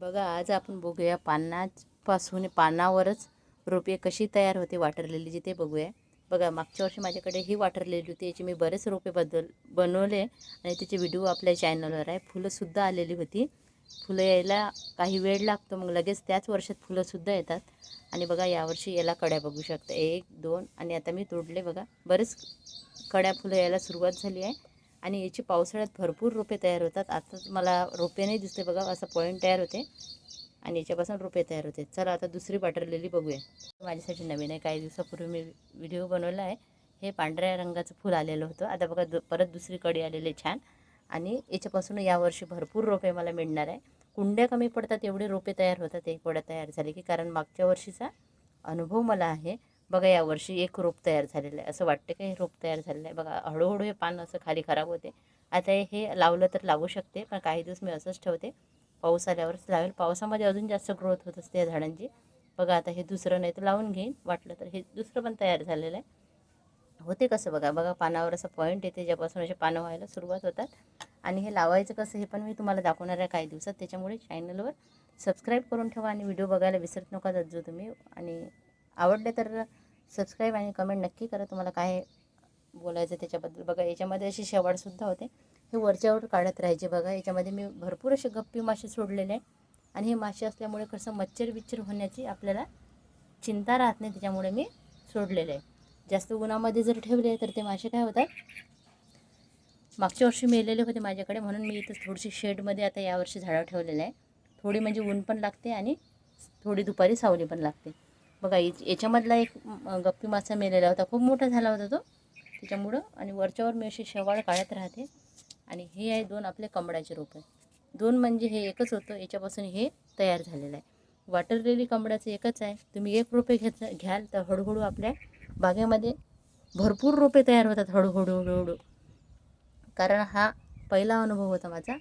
बघा आज आपण बघूया पानापासून पानावरच रोपे कशी तयार होते वाटरलेली जी ते बघूया. बघा मागच्या वर्षी माझ्याकडे ही वाटरलेली होती याची मी बरेच रोपे बदल बनवले आणि त्याचे व्हिडिओ आपल्या चॅनलवर आहे. फुलंसुद्धा आलेली होती. फुलं यायला काही वेळ लागतो मग लगेच त्याच वर्षात फुलंसुद्धा येतात. आणि बघा यावर्षी याला कड्या बघू शकता. एक दोन आणि आता मी तोडले बघा. बरेच कड्या फुलं यायला सुरुवात झाली आहे. आणि याची पावसाळ्यात भरपूर रोपे तयार होतात. आता मला रोपे नाही दिसते बघा असं पॉईंट तयार होते. आणि याच्यापासून रोपे तयार होते. चला आता दुसरी पाटरलेली बघूया. माझ्यासाठी नवीन आहे. काही दिवसापूर्वी मी व्हिडिओ बनवला आहे. हे पांढऱ्या रंगाचं फूल आलेलं होतं. आता बघा दु परत दुसरी कडी आलेली आहे छान. आणि याच्यापासून यावर्षी भरपूर रोपे मला मिळणार आहे. कुंड्या कमी पडतात एवढे रोपे तयार होतात एक वड्या तयार झाले की कारण मागच्या वर्षीचा अनुभव मला आहे. बघा यावर्षी एक रोप तयार झालेलं आहे. असं वाटतं की हे रोप तयार झालेलं आहे. बघा हळूहळू हे पान असं खाली खराब होते. आता हे लावलं तर लावू शकते पण काही दिवस मी असंच ठेवते. पाऊस आल्यावरच लावेल. पावसामध्ये अजून जास्त ग्रोथ होत असते या झाडांची. बघा आता हे दुसरं नाही तर लावून घेईन. वाटलं तर हे दुसरं पण तयार झालेलं आहे. होते कसं बघा बघा पानावर असं पॉईंट येते ज्यापासून असे पानं व्हायला सुरुवात होतात. आणि हे लावायचं कसं हे पण मी तुम्हाला दाखवणार आहे काही दिवसात. त्याच्यामुळे चॅनलवर सबस्क्राईब करून ठेवा आणि व्हिडिओ बघायला विसरत नका जात जो तुम्ही. आणि आवडले तर सबस्क्राईब आणि कमेंट नक्की करा. तुम्हाला काय बोलायचं त्याच्याबद्दल बघा याच्यामध्ये अशी शेवाळसुद्धा होते. हे वरच्यावर काढत राहायचे बघा. याच्यामध्ये मी भरपूर असे गप्पी मासे सोडलेले आहे. आणि हे मासे असल्यामुळे कसं मच्छर बिच्छर होण्याची आपल्याला चिंता राहत नाही. त्याच्यामुळे मी सोडलेले आहे. जास्त उन्हामध्ये जर ठेवले तर ते मासे काय होतात? मागच्या वर्षी मेलेले होते माझ्याकडे. म्हणून मी इथं थोडीशी शेडमध्ये आता यावर्षी झाडं ठेवलेलं आहे. थोडी म्हणजे ऊन पण लागते आणि थोडी दुपारी सावली पण लागते. बघा याच्यामधला एक गप्पी मासा मेलेला होता. खूप मोठा झाला होता तो त्याच्यामुळं. आणि वरच्यावर मी अशी शेवाळ काढत राहते. आणि हे आहे दोन आपले कमळाचे रोपं दोन म्हणजे हे एकच होतं. याच्यापासून हे तयार झालेलं आहे. वॉटर लिली कमळाचं एकच आहे. तुम्ही एक रोपे घेत घ्याल तर हळूहळू आपल्या बागेमध्ये भरपूर रोपे तयार होतात. हळूहळू हळूहळू. कारण हा पहिला अनुभव होता माझा.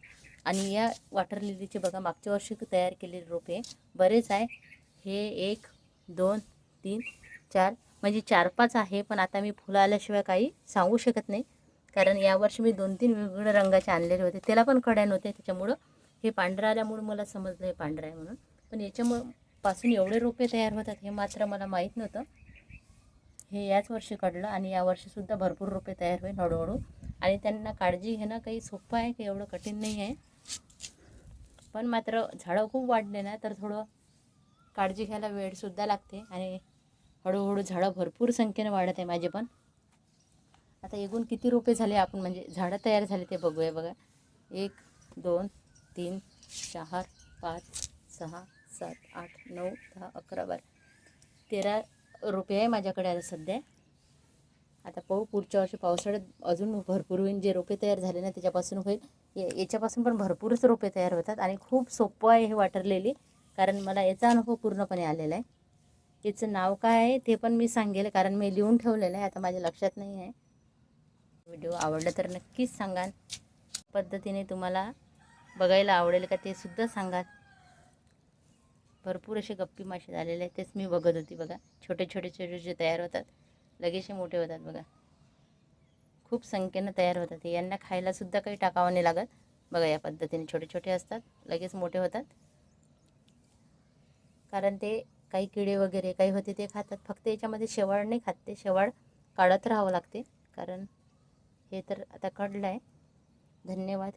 आणि या वॉटर लिलीचे बघा मागच्या वर्षी तयार केलेले रोपे बरेच आहे. हे एक दोन तीन चार. म्हणजे चार पाच आहे पण आता मी फुलं आल्याशिवाय काही सांगू शकत नाही. कारण यावर्षी मी दोन तीन वेगवेगळ्या रंगाचे आणलेले होते. त्याला पण कड्या नव्हते त्याच्यामुळं हे पांढरं आल्यामुळं मला समजलं हे पांढरं आहे म्हणून. पण याच्यामुळं पासून एवढे रोपे तयार होतात हे मात्र मला माहीत नव्हतं. हे याच वर्षी काढलं आणि यावर्षीसुद्धा भरपूर रोपे तयार होईल हळूहळू. आणि त्यांना काळजी घेणं काही सोपं आहे काही एवढं कठीण नाही आहे. पण मात्र झाडं खूप वाढले ना तर थोडं काळजी घ्यायला वेळसुद्धा लागते आणि हळूहळू झाडं भरपूर संख्येने वाढत आहे माझे पण. आता एकूण किती रोपे झाले आपण म्हणजे झाडं तयार झाले ते बघूया बघा. एक दोन तीन चार पाच सहा सात आठ नऊ दहा अकरा बारा. तेरा रोपे आहे माझ्याकडे आता सध्या. आता पाहू पुढच्या वर्षी पावसाळ्यात अजून भरपूर होईल जे रोपे तयार झाले ना त्याच्यापासून होईल. या- याच्यापासून पण भरपूरच रोपे तयार होतात आणि खूप सोपं आहे हे वाटरलेली. कारण मला याचा अनुभव पूर्णपणे आलेला आहे. तिचं नाव काय आहे ते पण मी सांगेल कारण मी लिहून ठेवलेलं आहे आता माझ्या लक्षात नाही आहे. व्हिडिओ आवडला तर नक्कीच सांगाल पद्धतीने तुम्हाला बघायला आवडेल का ते सुद्धा सांगाल भरपूर असे गप्पी मासे झालेले आहेत तेच मी बघत होती बघा. छोटे छोटे छोटे जे तयार होतात लगेच मोठे होतात बघा. खूप संख्येनं तयार होतात. यांना खायलासुद्धा काही टाकावं नाही लागत. बघा या पद्धतीने छोटे छोटे असतात लगेच मोठे होतात. कारण ते काही किडे वगैरे काही होते ते खातात. फक्त याच्यामध्ये शेवाळ नाही खात ते. शेवाळ काढत राहावं लागते. कारण हे तर आता कळलं आहे धन्यवाद.